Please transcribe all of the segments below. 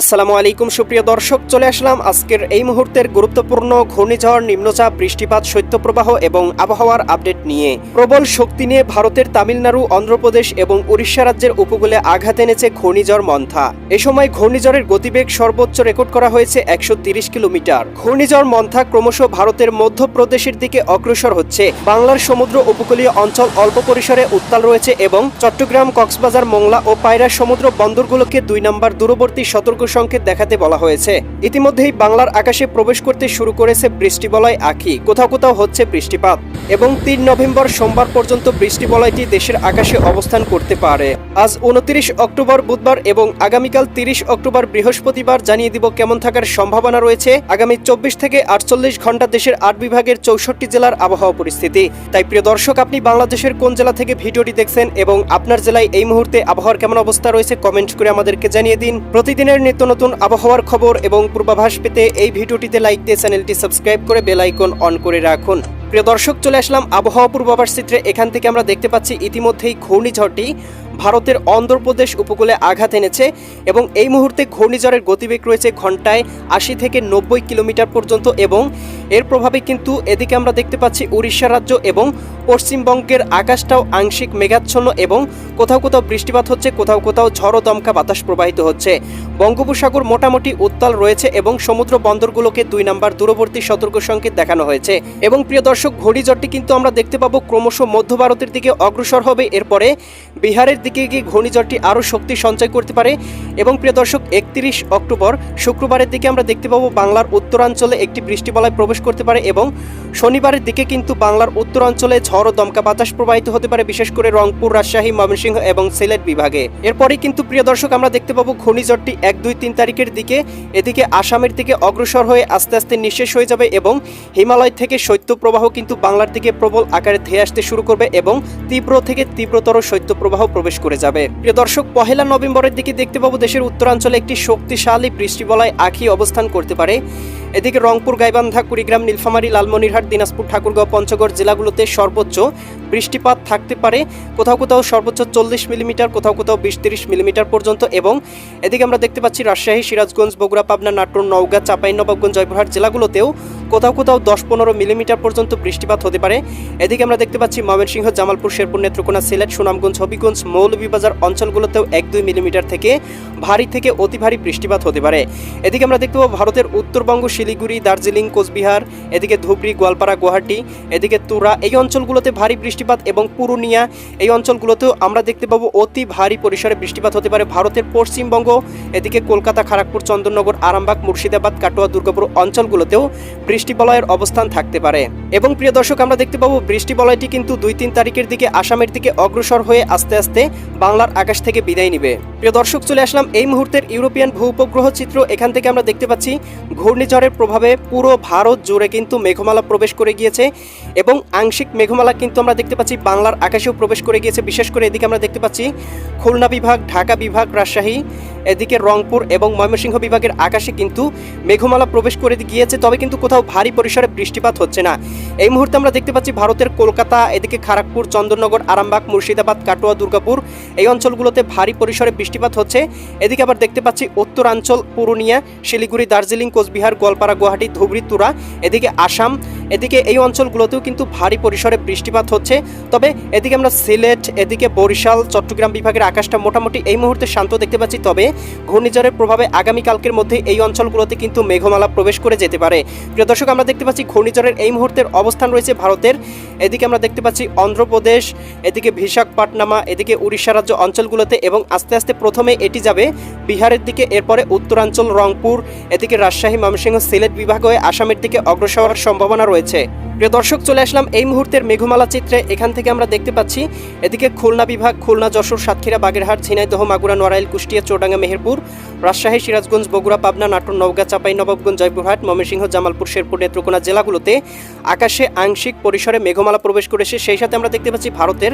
আসসালামু আলাইকুম, সুপ্রিয় দর্শক, চলে আসলাম আজকের এই মুহূর্তের গুরুত্বপূর্ণ ঘূর্ণিঝড়, নিম্নচাপ, বৃষ্টিপাত, শৈত্যপ্রবাহ এবং আবহাওয়ার আপডেট নিয়ে। প্রবল শক্তি নিয়ে ভারতের তামিলনাড়ু, অন্ধ্রপ্রদেশ এবং উড়িষ্যা রাজ্যের উপকূলে আঘাত এনেছে ঘূর্ণিঝড় মন্থা। এ সময় ঘূর্ণিঝড়ের গতিবেগ সর্বোচ্চ রেকর্ড করা হয়েছে একশো কিলোমিটার। ঘূর্ণিঝড় মন্থা ক্রমশ ভারতের মধ্যপ্রদেশের দিকে অগ্রসর হচ্ছে। বাংলার সমুদ্র উপকূলীয় অঞ্চল অল্প পরিসরে উত্তাল রয়েছে এবং চট্টগ্রাম, কক্সবাজার, মোংলা ও পায়রা সমুদ্র বন্দরগুলোকে দুই নম্বর দূরবর্তী সতর্ক সংকেত দেখাতে বলা হয়েছে। ইতিমধ্যেই বাংলার আকাশে প্রবেশ করতে শুরু করেছে বৃষ্টিবলয় আখি কোথাও কোথাও হচ্ছে বৃষ্টিপাত। এবং তিন নভেম্বর সোমবার পর্যন্ত বৃষ্টিবলয়টি দেশের আকাশে অবস্থান করতে পারে। আজ উনত্রিশ অক্টোবর বুধবার এবং আগামীকাল তিরিশ অক্টোবর বৃহস্পতিবার জানিয়ে দিব কেমন থাকার সম্ভাবনা রয়েছে। আগামী চব্বিশ থেকে আটচল্লিশ ঘণ্টা দেশের আট বিভাগের চৌষট্টি জেলার আবহাওয়া পরিস্থিতি। তাই প্রিয় দর্শক, আপনি বাংলাদেশের কোন জেলা থেকে ভিডিওটি দেখছেন এবং আপনার জেলায় এই মুহূর্তে আবহাওয়ার কেমন অবস্থা রয়েছে, কমেন্ট করে আমাদেরকে জানিয়ে দিন। প্রতিদিনের নিত্য নতুন আবহাওয়ার খবর এবং পূর্বাভাস পেতে এই ভিডিওটিতে লাইক দিয়ে চ্যানেলটি সাবস্ক্রাইব করে বেল আইকন অন করে রাখুন। প্রিয় দর্শক, চলে আসলাম আবহাওয়া পূর্বাভাস চিত্রে। এখান থেকে আমরা দেখতে পাচ্ছি ইতিমধ্যেই ঘূর্ণিঝড়টি ভারতের অন্ধ্রপ্রদেশ উপকূলে আঘাত এনেছে এবং এই মুহূর্তে ঘূর্ণিঝড়ের গতিবেগ রয়েছে ঘন্টায় আশি থেকে নব্বই কিলোমিটার পর্যন্ত এবং এর প্রভাবে কিন্তু এদিকে আমরা দেখতে পাচ্ছি উড়িষ্যা রাজ্য এবং পশ্চিমবঙ্গের আকাশটাও আংশিক মেঘাচ্ছন্ন এবং কোথাও কোথাও বৃষ্টিপাত হচ্ছে, কোথাও কোথাও ঝড়ো দমকা বাতাস প্রবাহিত হচ্ছে। বঙ্গোপসাগর মোটামুটি উত্তাল রয়েছে এবং সমুদ্র বন্দরগুলোকে দুই নাম্বার দূরবর্তী সতর্ক সংকেত দেখানো হয়েছে। এবং প্রিয় দর্শক, ঘূর্ণিঝড়টি কিন্তু আমরা দেখতে পাবো ক্রমশ মধ্য ভারতের দিকে অগ্রসর হবে। এরপরে বিহারের দিকে গিয়ে ঘূর্ণিঝড়টি আরও শক্তি সঞ্চয় করতে পারে। এবং প্রিয় দর্শক, একত্রিশ অক্টোবর শুক্রবারের দিকে আমরা দেখতে পাবো বাংলার উত্তরাঞ্চলে একটি বৃষ্টিবলয় প্রবেশ করতে পারে এবং শনিবারের দিকে কিন্তু বাংলার উত্তরাঞ্চলে ঝড় ও দমকা বাতাস প্রবাহিত হতে পারে, বিশেষ করে রংপুর, রাজশাহী, ময়মনসিংহ এবং সিলেট বিভাগে। এরপরে কিন্তু, প্রিয় দর্শক, আমরা দেখতে পাবো ঘূর্ণিঝড়টি এক, দুই, তিন তারিখের দিকে এদিকে আসামের দিকে অগ্রসর হয়ে আস্তে আস্তে নিঃশেষ হয়ে যাবে এবং হিমালয় থেকে শৈত্যপ্রবাহ কিন্তু বাংলার দিকে প্রবল আকারে ধেয়ে আসতে শুরু করবে এবং তীব্র থেকে তীব্রতর শৈত্যপ্রবাহ প্রবেশ করে যাবে। প্রিয় দর্শক, পহেলা নভেম্বরের দিকে দেখতে পাবো দেশের উত্তরাঞ্চলে একটি শক্তিশালী বৃষ্টিবলয় আখি অবস্থান করতে পারে। এদিকে রংপুর, গাইবান্ধা, কুড়িগ্রাম, নীলফামারী, লালমনিরহাট, দিনাজপুর, ঠাকুরগাঁও, পঞ্চগড় জেলাগুলোতে সর্বোচ্চ বৃষ্টিপাত থাকতে পারে। কোথাও কোথাও সর্বোচ্চ চল্লিশ মিলিমিটার, কোথাও কোথাও বিশ তিরিশ মিলিমিটার পর্যন্ত এবং এদিকে আমরা দেখতে পাচ্ছি রাজশাহী, সিরাজগঞ্জ, বগুড়া, পাবনা, নাটোর, নওগাঁ, চাঁপাইনবাবগঞ্জ, জয়পুরহাট জেলাগুলোতেও কোথাও কোথাও দশ পনেরো মিলিমিটার পর্যন্ত বৃষ্টিপাত হতে পারে। এদিকে আমরা দেখতে পাচ্ছি ময়মনসিংহ, জামালপুর, শেরপুর, নেত্রকোনা, সিলেট, সুনামগঞ্জ, হবিগঞ্জ, মৌলভীবাজার অঞ্চলগুলোতেও এক দুই মিলিমিটার থেকে ভারী থেকে অতি ভারী বৃষ্টিপাত হতে পারে। এদিকে আমরা দেখতে পাবো ভারতের উত্তরবঙ্গ, শিলিগুড়ি, দার্জিলিং, কোচবিহার, এদিকে ধুবড়ি, গোয়ালপাড়া, গুয়াহাটি, এদিকে তুরা এই অঞ্চলগুলোতে ভারী বৃষ্টিপাত এবং পুরুলিয়া এই অঞ্চলগুলোতেও আমরা দেখতে পাবো অতি ভারী পরিসরে বৃষ্টিপাত হতে পারে ভারতের পশ্চিমবঙ্গ, এদিকে কলকাতা খড়গপুর চন্দননগর, আরামবাগ, মুর্শিদাবাদ, কাটোয়া, দুর্গাপুর অঞ্চলগুলোতেও বৃষ্টিবলয়ের অবস্থান থাকতে পারে। এবং প্রিয় দর্শক, আমরা দেখতে পাবো বৃষ্টিবলয়টি কিন্তু দুই তিন তারিখের দিকে আসামের দিকে অগ্রসর হয়ে আস্তে আস্তে বাংলার আকাশ থেকে বিদায় নিবে। প্রিয় দর্শক, চলে আসলাম এই মুহূর্তের ইউরোপিয়ান ভূপগ্রহ চিত্র। এখান থেকে আমরা দেখতে পাচ্ছি ঘূর্ণিঝড়ের প্রভাবে পুরো ভারত জুড়ে কিন্তু মেঘমালা প্রবেশ করে গিয়েছে এবং আংশিক মেঘমালা কিন্তু আমরা দেখতে পাচ্ছি বাংলার আকাশেও প্রবেশ করে গিয়েছে। বিশেষ করে এদিকে আমরা দেখতে পাচ্ছি খুলনা বিভাগ, ঢাকা বিভাগ, রাজশাহী, এদিকে রংপুর এবং ময়মনসিংহ বিভাগের আকাশে কিন্তু মেঘমালা প্রবেশ করে গিয়েছে। তবে কিন্তু কোথাও ভারী পরিসরে বৃষ্টিপাত হচ্ছে না। এই মুহূর্তে আমরা দেখতে পাচ্ছি ভারতের কলকাতা, এদিকে খড়গপুর চন্দননগর, আরামবাগ, মুর্শিদাবাদ, কাটোয়া, দুর্গাপুর এই অঞ্চলগুলোতে ভারী পরিসরে বৃষ্টিপাত হচ্ছে। এদিকে আবার দেখতে পাচ্ছি উত্তরাঞ্চল, পুরুলিয়া, শিলিগুড়ি, দার্জিলিং, কোচবিহার, গোয়ালপাড়া, গুয়াহাটি, ধুবড়ি, তুরা, এদিকে আসাম এদিকে এই অঞ্চলগুলোতেও কিন্তু ভারী পরিসরে বৃষ্টিপাত হচ্ছে। তবে এদিকে আমরা সিলেট, এদিকে বরিশাল, চট্টগ্রাম বিভাগের আকাশটা মোটামুটি এই মুহূর্তে শান্ত দেখতে পাচ্ছি। তবে ঘূর্ণিঝড়ের প্রভাবে আগামীকালকের মধ্যে এই অঞ্চলগুলোতে কিন্তু মেঘমালা প্রবেশ করে যেতে পারে। প্রিয় দর্শক, আমরা দেখতে পাচ্ছি ঘূর্ণিঝড়ের এই মুহূর্তের অবস্থান রয়েছে ভারতের। এদিকে আমরা দেখতে পাচ্ছি অন্ধ্রপ্রদেশ, এদিকে বিশাখাপট্টনামা, এদিকে উড়িষ্যা রাজ্য অঞ্চলগুলোতে এবং আস্তে আস্তে প্রথমে এটি যাবে বিহারের দিকে, এরপরে উত্তরাঞ্চল, রংপুর, এদিকে রাজশাহী, ময়মনসিংহ, সিলেট বিভাগ হয়ে আসামের দিকে অগ্রসর হওয়ার সম্ভাবনা রয়েছে। প্রিয় দর্শক, চলে আসলাম এই মুহূর্তের মেঘমালা চিত্রে। এখান থেকে আমরা দেখতে পাচ্ছি, এদিকে খুলনা বিভাগ, খুলনা, যশোর, সাতক্ষীরা, বাগেরহাট, ঝিনাইদহ, মাগুরা, নড়াইল, কুষ্টিয়া, চৌডাঙ্গা, মেহেরপুর, রাজশাহী, সিরাজগঞ্জ, বগুড়া, পাবনা, নাটোর, নওগাঁ, চাপাই, নবাবগঞ্জ, জয়পুরহাট, ময়মনসিংহ, জামালপুর, শেরপুর, নেত্রকোনা জেলাগুলোতে আকাশে আংশিক পরিসরে মেঘমালা প্রবেশ করেছে। সেই সাথে আমরা দেখতে পাচ্ছি ভারতের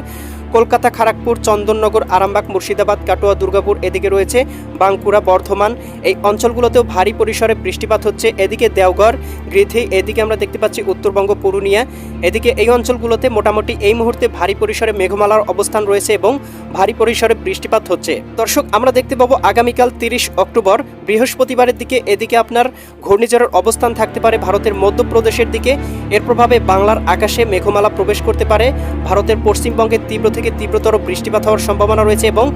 কলকাতা খড়গপুর চন্দননগর, আরামবাগ, মুর্শিদাবাদ, কাটোয়া, দুর্গাপুর এদিকে রয়েছে বাঁকুড়া, বর্ধমান। এই অঞ্চলগুলোতেও ভারী পরিসরে বৃষ্টিপাত হচ্ছে। এদিকে দেওঘর গৃথি এদিকে আমরা দেখতে পাচ্ছি উত্তরবঙ্গ, পুরুলিয়া। এদিকে এই অঞ্চলগুলোতে মোটামুটি এই মুহূর্তে ভারী পরিসরে মেঘমালার অবস্থান রয়েছে এবং ভারী পরিসরে বৃষ্টিপাত হচ্ছে। দর্শক, আমরা দেখতে পাবো আগামীকাল তিরিশ অক্টোবর, বৃহস্পতিবারের দিকে এদিকে আপনার ঘূর্ণিঝড়ের অবস্থান থাকতে পারে ভারতের মধ্যপ্রদেশের দিকে। এর প্রভাবে বাংলার আকাশে মেঘমালা প্রবেশ করতে পারে। ভারতের পশ্চিমবঙ্গে তীব্র থেকে তীব্রতর বৃষ্টিপাত হওয়ার সম্ভাবনা রয়েছে এবং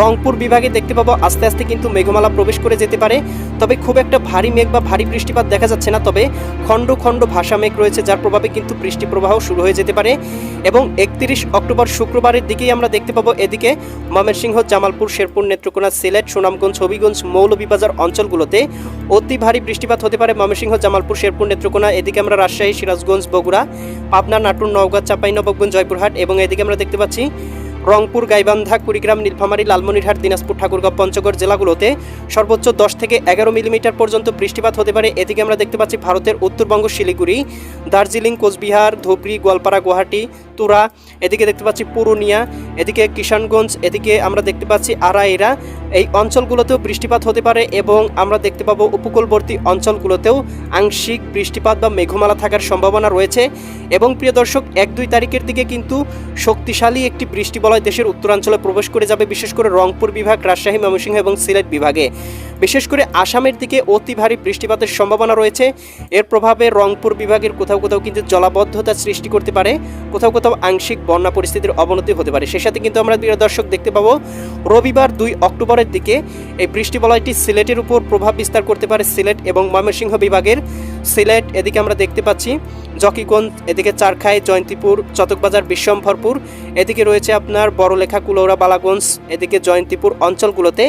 রংপুর বিভাগে দেখতে পাবো আস্তে আস্তে কিন্তু মেঘমালা প্রবেশ করে যেতে পারে। তবে খুব একটা ভারী মেঘ বা ভারী বৃষ্টিপাত দেখা যাচ্ছে না, তবে খণ্ড খণ্ড ভাষা মেঘ রয়েছে, যার প্রভাবে কিন্তু বৃষ্টি প্রবাহ শুরু হয়ে যেতে পারে। এবং একত্রিশ অক্টোবর শুক্রবারের দিকেই আমরা দেখতে পাবো এদিকে ময়মনসিংহ, জামালপুর, শেরপুর, নেত্রকোনা, সিলেট, সুনামগঞ্জ, হবিগঞ্জ, মৌলভীবাজার অঞ্চলগুলোতে অতি ভারী বৃষ্টিপাত হতে পারে। ময়মনসিংহ, জামালপুর, শেরপুর, নেত্রকোনা, এদিকে আমরা রাজশাহী, সিরাজগঞ্জ, বগুড়া, পাবনা, নাটুর, নওগাঁ, চাঁপাইনবাবগঞ্জ, জয়পুরহাট এবং এদিকে আমরা দেখতে পাচ্ছি রংপুর, গাইবান্ধা, কুড়িগ্রাম, নীলফামারী, লালমনিরহাট, দিনাজপুর, ঠাকুরগাঁও, পঞ্চগড় জেলাগুলোতে সর্বোচ্চ দশ থেকে এগারো মিলিমিটার পর্যন্ত বৃষ্টিপাত হতে পারে। এদিকে আমরা দেখতে পাচ্ছি ভারতের উত্তরবঙ্গ, শিলিগুড়ি, দার্জিলিং, কোচবিহার, ধুবড়ি, গোয়ালপাড়া, গুয়াহাটি, তুরা, এদিকে দেখতে পাচ্ছি পুরুলিয়া, এদিকে কিষানগঞ্জ, এদিকে আমরা দেখতে পাচ্ছি আড়াইরা এই অঞ্চলগুলোতেও বৃষ্টিপাত হতে পারে এবং আমরা দেখতে পাবো উপকূলবর্তী অঞ্চলগুলোতেও আংশিক বৃষ্টিপাত বা মেঘমালা থাকার সম্ভাবনা রয়েছে। এবং প্রিয় দর্শক, এক দুই তারিখের দিকে কিন্তু শক্তিশালী একটি বৃষ্টি বলয় দেশের উত্তরাঞ্চলে প্রবেশ করে যাবে বিশেষ করে রংপুর বিভাগ, রাজশাহী, ময়মনসিংহ এবং সিলেট বিভাগে। বিশেষ করে আসামের দিকে অতি ভারী বৃষ্টিপাতের সম্ভাবনা রয়েছে। এর প্রভাবে রংপুর বিভাগের কোথাও কোথাও কিন্তু জলাবদ্ধতা সৃষ্টি করতে পারে। কোথাও কোথাও আংশিক বন্যা পরিস্থিতির অবনতি হতে পারে। সে সাথে কিন্তু আমরা দর্শক, দেখতে পাবো রবিবার দুই অক্টোবরের দিকে এই বৃষ্টি বলয়টি সিলেটের উপর প্রভাব বিস্তার করতে পারে সিলেট এবং ময়মনসিংহ বিভাগের। সিলেট, এদিকে আমরা দেখতে পাচ্ছি জকিগঞ্জ, এদিকে চারখাই, জয়ন্তীপুর, চতকবাজার, বিশ্বম্ভরপুর, এদিকে রয়েছে আপনার বড়লেখা, কুলৌরা, বালাগঞ্জ, এদিকে জয়ন্তীপুর অঞ্চলগুলোতে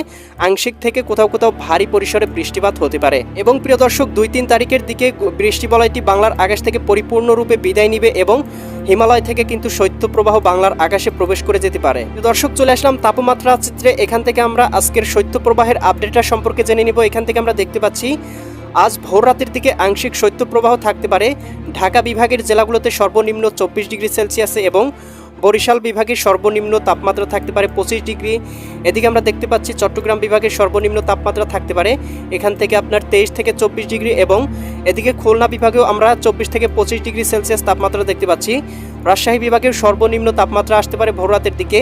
আংশিক থেকে কোথাও কোথাও ভারী পরিসরে বৃষ্টিপাত হতে পারে। এবং প্রিয় দর্শক, দুই তিন তারিখের দিকে বৃষ্টি বলয়টি বাংলার আকাশ থেকে পরিপূর্ণরূপে বিদায় নিবে এবং হিমালয় থেকে কিন্তু শৈত্যপ্রবাহ বাংলার আকাশে প্রবেশ করে যেতে পারে। দর্শক, চলে আসলাম তাপমাত্রা চিত্রে। এখান থেকে আমরা আজকের শৈত্যপ্রবাহের আপডেটটা সম্পর্কে জেনে নিব। এখান থেকে আমরা দেখতে পাচ্ছি আজ ভোর রাতের দিকে আংশিক শৈত্যপ্রবাহ থাকতে পারে। ঢাকা বিভাগের জেলাগুলোতে সর্বনিম্ন চব্বিশ ডিগ্রি সেলসিয়াসে এবং বরিশাল বিভাগের সর্বনিম্ন তাপমাত্রা থাকতে পারে পঁচিশ ডিগ্রি। এদিকে আমরা দেখতে পাচ্ছি চট্টগ্রাম বিভাগের সর্বনিম্ন তাপমাত্রা থাকতে পারে। এখান থেকে আপনার তেইশ থেকে চব্বিশ ডিগ্রি এবং এদিকে খুলনা বিভাগেও আমরা চব্বিশ থেকে পঁচিশ ডিগ্রি সেলসিয়াস তাপমাত্রা দেখতে পাচ্ছি। রাজশাহী বিভাগের সর্বনিম্ন তাপমাত্রা আসতে পারে ভোর রাতের দিকে।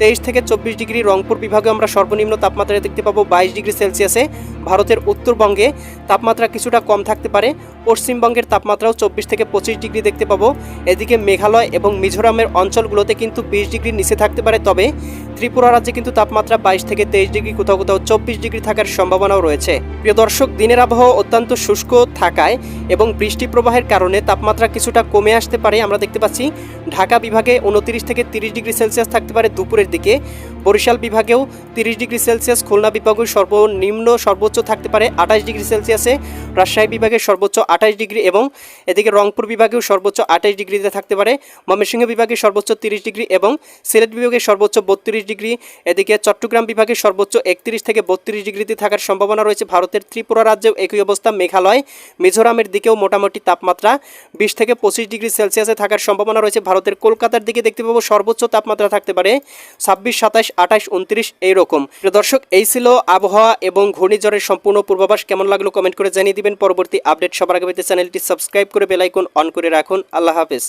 তেইশ থেকে চব্বিশ ডিগ্রি রংপুর বিভাগে আমরা সর্বনিম্ন তাপমাত্রা দেখতে পাবো বাইশ ডিগ্রি সেলসিয়াসে। ভারতের উত্তরবঙ্গে তাপমাত্রা কিছুটা কম থাকতে পারে। পশ্চিমবঙ্গের তাপমাত্রাও চব্বিশ থেকে পঁচিশ ডিগ্রি দেখতে পাবো। এদিকে মেঘালয় এবং মিজোরামের অঞ্চলগুলোতে কিন্তু বিশ ডিগ্রি নিচে থাকতে পারে। তবে ত্রিপুরা রাজ্যে কিন্তু তাপমাত্রা বাইশ থেকে তেইশ ডিগ্রি, কোথাও কোথাও চব্বিশ ডিগ্রি থাকার সম্ভাবনাও রয়েছে। প্রিয় দর্শক, দিনের আবহাওয়া অত্যন্ত শুষ্ক থাকায় এবং বৃষ্টি প্রবাহের কারণে তাপমাত্রা কিছুটা কমে আসতে পারে। আমরা দেখতে পাচ্ছি ঢাকা বিভাগে উনত্রিশ থেকে তিরিশ ডিগ্রি সেলসিয়াস থাকতে পারে। দুপুরের দিকে। বরিশাল বিভাগেও তিরিশ ডিগ্রি সেলসিয়াস, খুলনা বিভাগেও সর্বনিম্ন সর্বোচ্চ থাকতে পারে আঠাশ ডিগ্রি সেলসিয়াসে, রাজশাহী বিভাগে সর্বোচ্চ আঠাশ ডিগ্রি এবং এদিকে রংপুর বিভাগেও সর্বোচ্চ আঠাশ ডিগ্রিতে থাকতে পারে। ময়মনসিংহ বিভাগে সর্বোচ্চ তিরিশ ডিগ্রি এবং সিলেট বিভাগে সর্বোচ্চ বত্রিশ ডিগ্রি, এদিকে চট্টগ্রাম বিভাগে সর্বোচ্চ একত্রিশ থেকে বত্রিশ ডিগ্রিতে থাকার সম্ভাবনা রয়েছে। ভারতের ত্রিপুরা রাজ্যেও একই অবস্থা, মেঘালয়, মিজোরামের দিকেও মোটামুটি তাপমাত্রা বিশ থেকে পঁচিশ ডিগ্রি সেলসিয়াসে থাকার সম্ভাবনা রয়েছে। ভারতের কলকাতার দিকে দেখতে পাবো সর্বোচ্চ তাপমাত্রা থাকতে পারে ছাব্বিশ সাতাশ আঠাশ উনত্রিশ এইরকম। দর্শক, এই ছিল আবহাওয়া এবং ঘূর্ণিঝড়ের সম্পূর্ণ পূর্বাভাস। কেমন লাগল কমেন্ট করে জানিয়ে দিবেন। পরবর্তী আপডেট সবার আগে চ্যানেলটি সাবস্ক্রাইব করে বেলাইকন অন করে রাখুন। আল্লাহ হাফেজ।